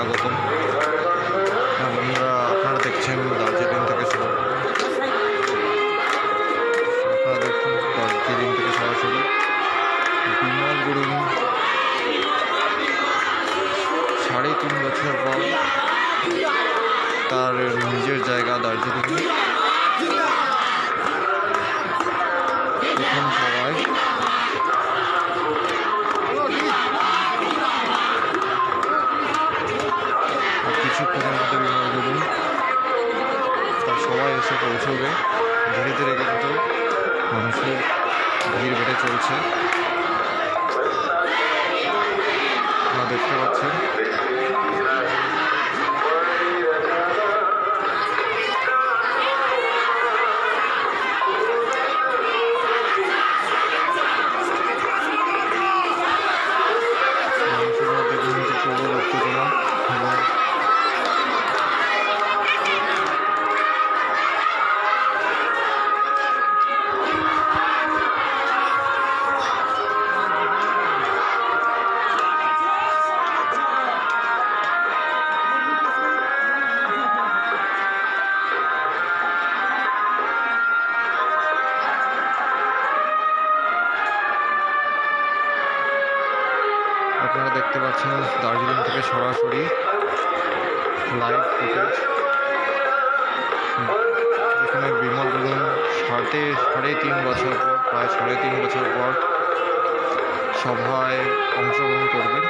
স্বাগতম। আমরা আপনারা দেখছেন দার্জিলিং থেকে শুরু। দেখছেন দার্জিলিং থেকে সরাসরি। বিমল গুরুং। সাড়ে তিন বছর পর তার নিজের জায়গা দার্জিলিং পৌঁছবে ধীরে ধীরে কিন্তু মানুষের ভিড় বেড়ে চলছে। দেখতে পাচ্ছেন। লাইভ ফুটেজ যেখানে বিমল গুরুং সাড়ে সাড়ে তিন বছর পর, প্রায় সাড়ে তিন বছর পর সভায় অংশগ্রহণ করবেন।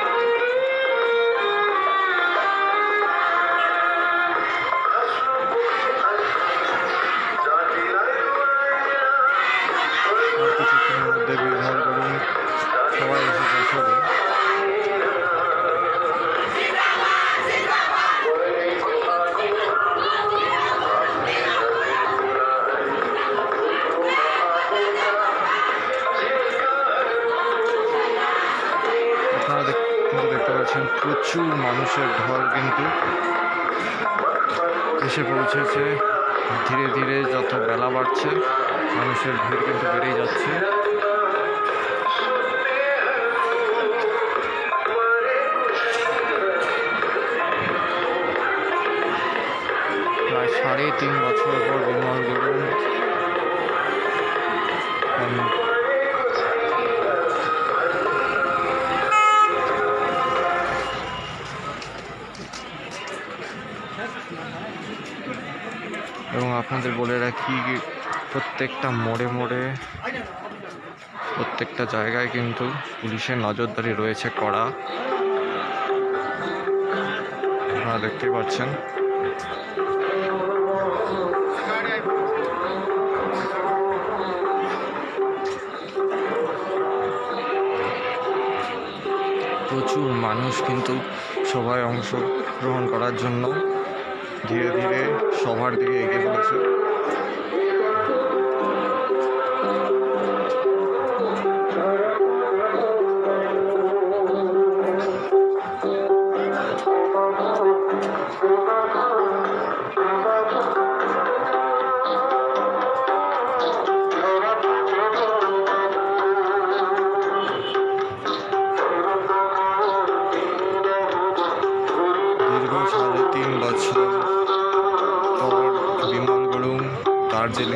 প্রচুর মানুষের ঘর কিন্তু এসে পৌঁছেছে। ধীরে ধীরে যত বেলা বাড়ছে, মানুষের ভিড় কিন্তু বেড়েই যাচ্ছে। বলে রাখি, প্রত্যেকটা মোড়ে মোড়ে, প্রত্যেকটা জায়গায় কিন্তু পুলিশের নজরদারি রয়েছে কড়া আপনারা দেখতেই পাচ্ছেন। প্রচুর মানুষ কিন্তু সবাই অংশগ্রহণ করার জন্য ধীরে ধীরে সবার দিকে এগিয়ে পড়েছে মানুষের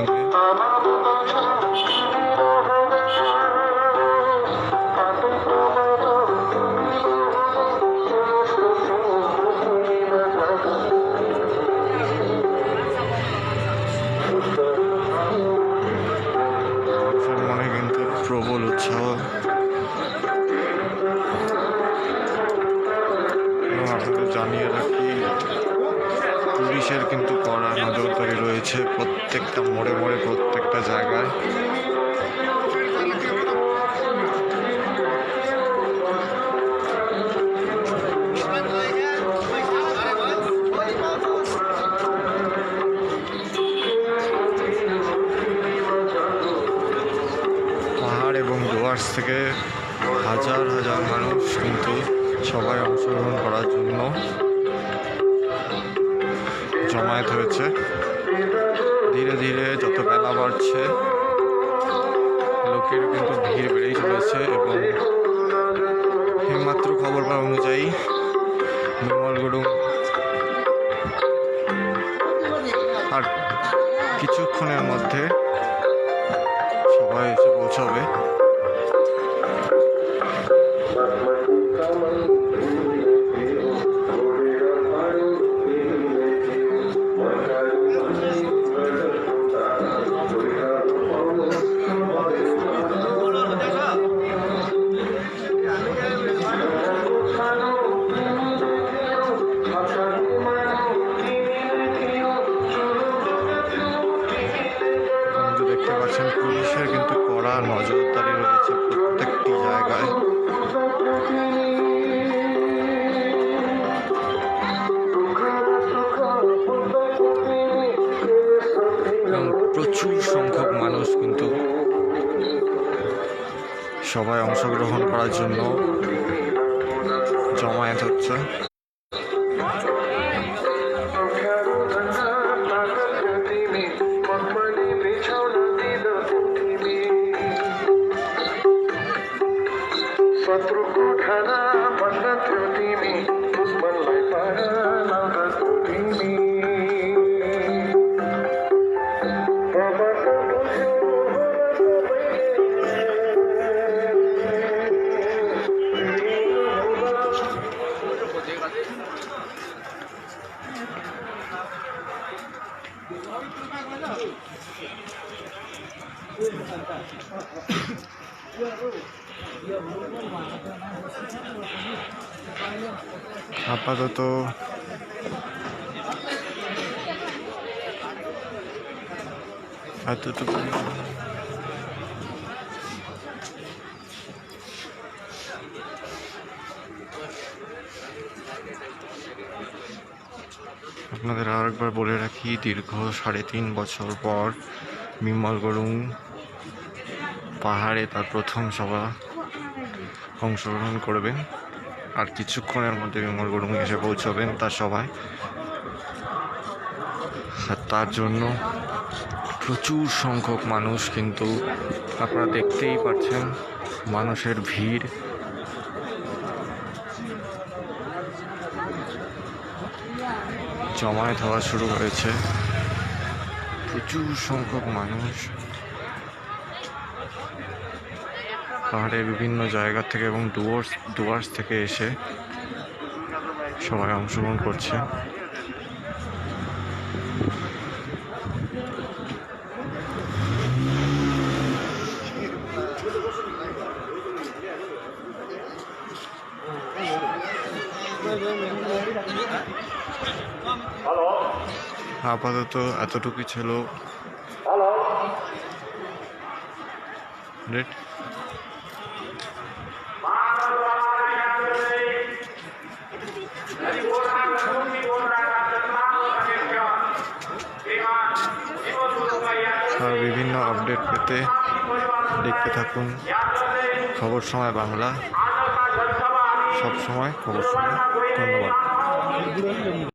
মনে কিন্তু প্রবল উৎসাহ। জানিয়ে রাখি পুলিশের কিন্তু কড়া নজরদারি রয়েছে প্রত্যেকটা মোড়ে মোড়ে, প্রত্যেকটা জায়গায়। পাহাড় এবং ডুয়ার্স থেকে হাজার হাজার মানুষ কিন্তু সবাই অংশগ্রহণ করার জন্য জমায়েত হয়েছে। ধীরে ধীরে যত বেলা বাড়ছে, লোকের কিন্তু ভিড় বেড়েই চলেছে এবং এইমাত্র খবর পাওয়া অনুযায়ী বিমল গুরুং আর কিছুক্ষণের মধ্যে সবাই এসে পৌঁছাবে। নজরদারি রয়েছে প্রত্যেকটি জায়গায়। প্রচুর সংখ্যক মানুষ কিন্তু সবাই অংশগ্রহণ করার জন্য জমায়েত হচ্ছে। আপাতত এতটুকু আপনাদের আরেকবার বলে রাখি দীর্ঘ সাড়ে তিন বছর পর বিমল গরুং পাহাড়ে তার প্রথম সভা অংশগ্রহণ করবেন। আর কিছুক্ষণের মধ্যে বিমল গুরুং এসে পৌঁছবেন তার সভায়। আর তার জন্য প্রচুর সংখ্যক মানুষ কিন্তু আপনারা দেখতেই পাচ্ছেন, মানুষের ভিড়। জমায়েত হওয়া শুরু হয়েছে। প্রচুর সংখ্যক মানুষ। পাহাড়ের বিভিন্ন জায়গা থেকে এবং ডুয়ার্স ডুয়ার্স থেকে এসে সবাই অংশগ্রহণ করছে। আপাতত এতটুকু ছিল। রেট আর বিভিন্ন আপডেট পেতে দেখতে থাকুন। খবর সময় বাংলা। সব সময় খবর সময়। ধন্যবাদ।